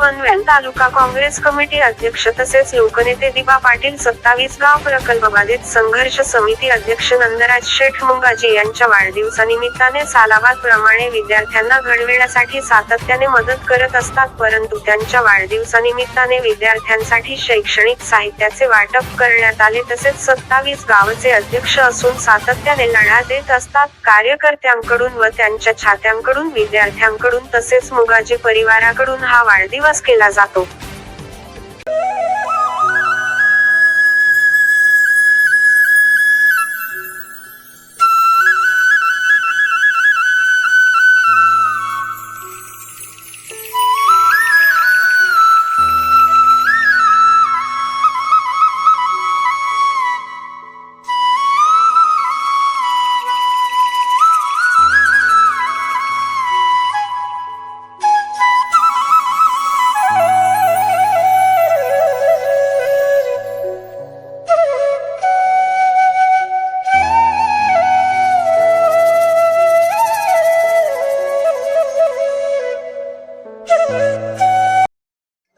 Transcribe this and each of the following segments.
पनवेल तालुका Congress committee अध्यक्ष तसेच लोकनेते दिबा पाटील सत्तावीस गाव प्रकल्प बाधित संघर्ष समिती अध्यक्ष नंदराज शेठ मुंगाजी यांच्या वाढदिवसानिमित्ताने सालाबाद प्रमाणे विद्यार्थ्यांना घडविण्यासाठी सातत्याने मदत करत असतात परंतु त्यांच्या वाढदिवसानिमित्ताने विद्यार्थ्यांसाठी शैक्षणिक साहित्याचे वाटप करण्यात आले. तसेच सत्तावीस गावचे अध्यक्ष असून सातत्याने लढा देत असतात. कार्यकर्त्यांकडून व त्यांच्या छात्यांकडून विद्यार्थ्यांकडून तसेच मुगाजी परिवाराकडून हा वाढदिवस केला जातो.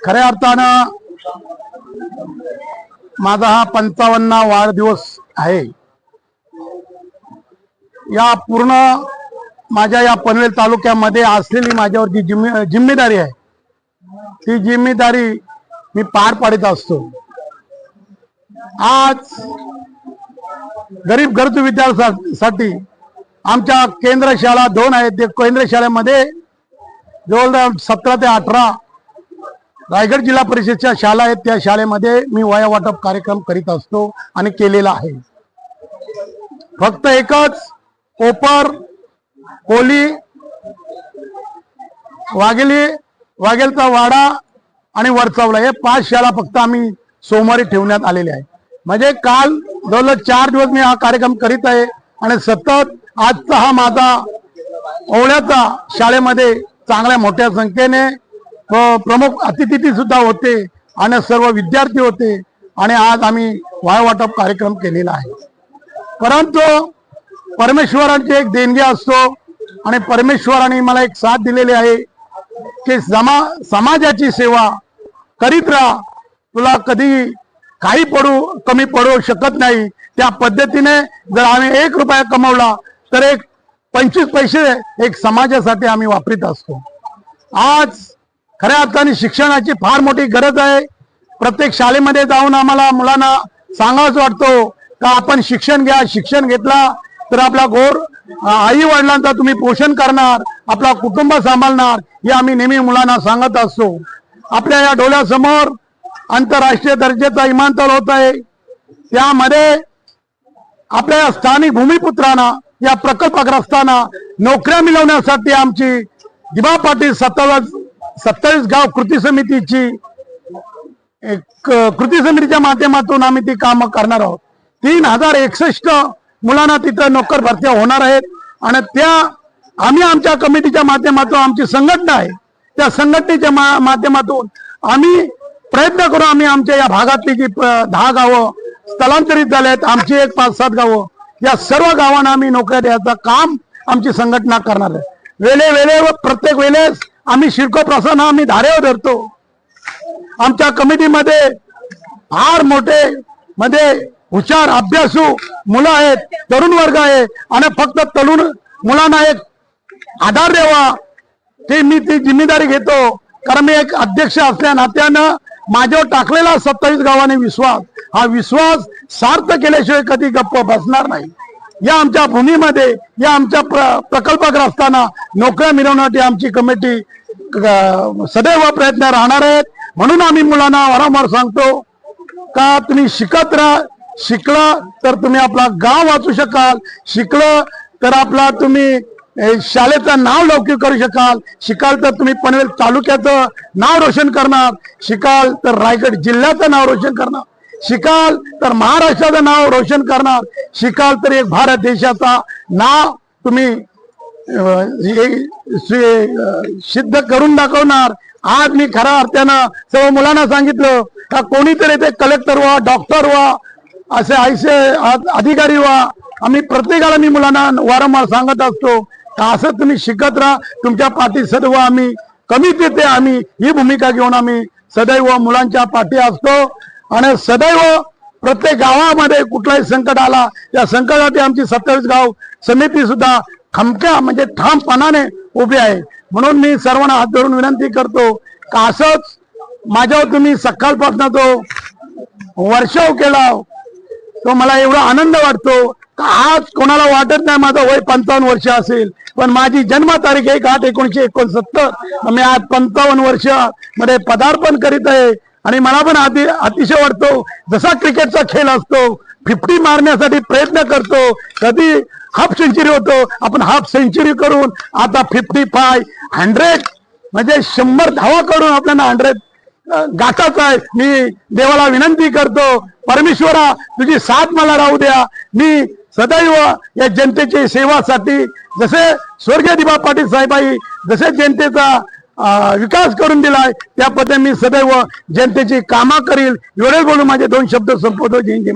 खऱ्या अर्थानं माझा हा पंचावन्न वाढदिवस आहे. या पूर्ण माझ्या या पनवेल तालुक्यामध्ये असलेली माझ्यावर जी जिम्मे जिम्मेदारी आहे ती जिम्मेदारी मी पार पाडत असतो. आज गरीब गरजू विद्यार्थ्यांसाठी आमच्या केंद्र शाळा दोन आहेत. ते केंद्र शाळेमध्ये जवळजवळ सतरा ते अठरा रायगड जिल्हा परिषदच्या शाळा आहेत. त्या शाळेमध्ये मी वया वाटप कार्यक्रम करीत असतो आणि केलेला आहे. फक्त एकच कोपर कोली वाघेली वाघेलचा वाडा आणि वरचावला हे पाच शाळा फक्त आम्ही सोमवारी ठेवण्यात आलेले आहे म्हणजे काल जवळजवळ चार दिवस मी हा कार्यक्रम करीत आहे आणि सतत आजचा हा माझा ओवळ्याचा शाळेमध्ये चांगल्या मोठ्या संख्येने प्रमुख अतिथी सुद्धा होते आणि सर्व विद्यार्थी होते आणि आज आम्ही वायवाटप कार्यक्रम केलेला आहे. परंतु परमेश्वरांची एक देणगी असतो आणि परमेश्वराने मला एक साथ दिलेली आहे की समा समाजाची सेवा करीत राहा. तुला कधी काही पडू कमी पडू शकत नाही. त्या पद्धतीने जर आम्ही एक रुपया कमवला तर एक पंचवीस पैसे एक समाजासाठी आम्ही वापरीत असतो. आज खऱ्या अर्थाने शिक्षणाची फार मोठी गरज आहे. प्रत्येक शाळेमध्ये जाऊन आम्हाला मुलांना सांगावंच वाटतो का आपण शिक्षण घ्या शिक्षण घेतला तर आपला गोर आई वडिलांचा तुम्ही पोषण करणार आपला कुटुंब सांभाळणार हे आम्ही नेहमी मुलांना सांगत असतो. आपल्या या डोळ्यासमोर आंतरराष्ट्रीय दर्जेचा विमानतळ होत आहे. त्यामध्ये आपल्या या स्थानिक भूमिपुत्रांना या प्रकल्पग्रस्तांना नोकऱ्या मिळवण्यासाठी आमची दिबा पाटील सत्तावीस सत्तावीस गाव कृती समितीची एक कृती समितीच्या माध्यमातून आम्ही ती कामं करणार आहोत. तीन हजार एकसष्ट मुलांना तिथं नोकर भरत्या होणार आहेत. आणि त्या आम्ही आमच्या कमिटीच्या माध्यमातून आमची संघटना आहे त्या संघटनेच्या मा- माध्यमातून आम्ही प्रयत्न करू आम्ही आमच्या या भागातली जी दहा गावं स्थलांतरित झाले आहेत आमची एक पाच सात गावं या सर्व गावांना आम्ही नोकऱ्या द्यायचं काम आमची संघटना करणार आहे. वेळे वेळेवर प्रत्येक वेळेस आम्ही शिरको प्रसन्न आम्ही धारेवर धरतो. आमच्या कमिटीमध्ये फार मोठे मध्ये हुशार अभ्यासू मुलं आहेत तरुण वर्ग आहे. आणि फक्त तरुण मुलांना एक आधार द्यावा. ते मी ती जिम्मेदारी घेतो. कारण मी एक अध्यक्ष असल्या नात्यानं माझ्यावर टाकलेला सत्तावीस गावाने विश्वास. हा विश्वास सार्थ केल्याशिवाय कधी गप्प बसणार नाही. या आमच्या भूमीमध्ये या आमच्या प्र प्रकल्पग्रस्तांना नोकऱ्या मिळवण्यासाठी आमची कमिटी सदैव प्रयत्न राहणार आहेत. म्हणून आम्ही मुलांना वारंवार सांगतो का तुम्ही शिकत राहा. शिकला तर तुम्ही आपला गाव वाचू शकाल. शिकलं तर आपला तुम्ही शाळेचं नाव लौकिक करू शकाल. शिकाल तर तुम्ही पनवेल तालुक्याचं नाव रोशन करणार. शिकाल तर रायगड जिल्ह्याचं नाव रोशन करणार. शिकाल तर महाराष्ट्राचं नाव रोशन करणार. शिकाल तर एक भारत देशाचा नाव तुम्ही सिद्ध करून दाखवणार. आज मी खऱ्या अर्थानं सर्व मुलांना सांगितलं का कोणीतरी ते कलेक्टर व्हा डॉक्टर व्हा असे ऐसे अधिकारी व्हा. आम्ही प्रत्येकाला मी मुलांना वारंवार सांगत असतो का असं तुम्ही शिकत राहा. तुमच्या पाठी सर्व आम्ही कमी देते आम्ही ही भूमिका घेऊन आम्ही सदैव मुलांच्या पाठी असतो. आणि सदैव प्रत्येक गावामध्ये कुठलाही संकट आला या संकटासाठी आमची सत्तावीस गाव समिती सुद्धा खमक्या म्हणजे ठामपणाने उभी आहे. म्हणून मी सर्वांना हात धरून विनंती करतो का असंच माझ्यावर तुम्ही सकाळपासून तो वर्षाव केला तो मला एवढा आनंद वाटतो का आज कोणाला वाटत नाही माझं वय पंचावन्न वर्ष असेल पण माझी जन्मतारीख एक आठ एकोणीशे एकोणसत्तर मी आज पंचावन्न वर्षमध्ये पदार्पण करीत आहे. आणि मला पण अति अतिशय वाटतो जसा क्रिकेटचा खेळ असतो फिफ्टी मारण्यासाठी प्रयत्न करतो कधी हाफ सेंचुरी होतो आपण हाफ सेंचुरी करून आता फिफ्टी फाय हंड्रेड म्हणजे शंभर धावा करून आपल्याला हंड्रेड गाठाचा आहे. मी देवाला विनंती करतो परमेश्वरा तुझी साथ मला राहू द्या. मी सदैव या जनतेची सेवासाठी जसे स्वर्गीय दिबा पाटील साहेबाई जसे जनतेचा विकास करून दिलाय. त्या पद्धतीने मी सदैव जनतेची कामा करील. एवढे बोलून माझे दोन शब्द संपवतो. जय हिंद जय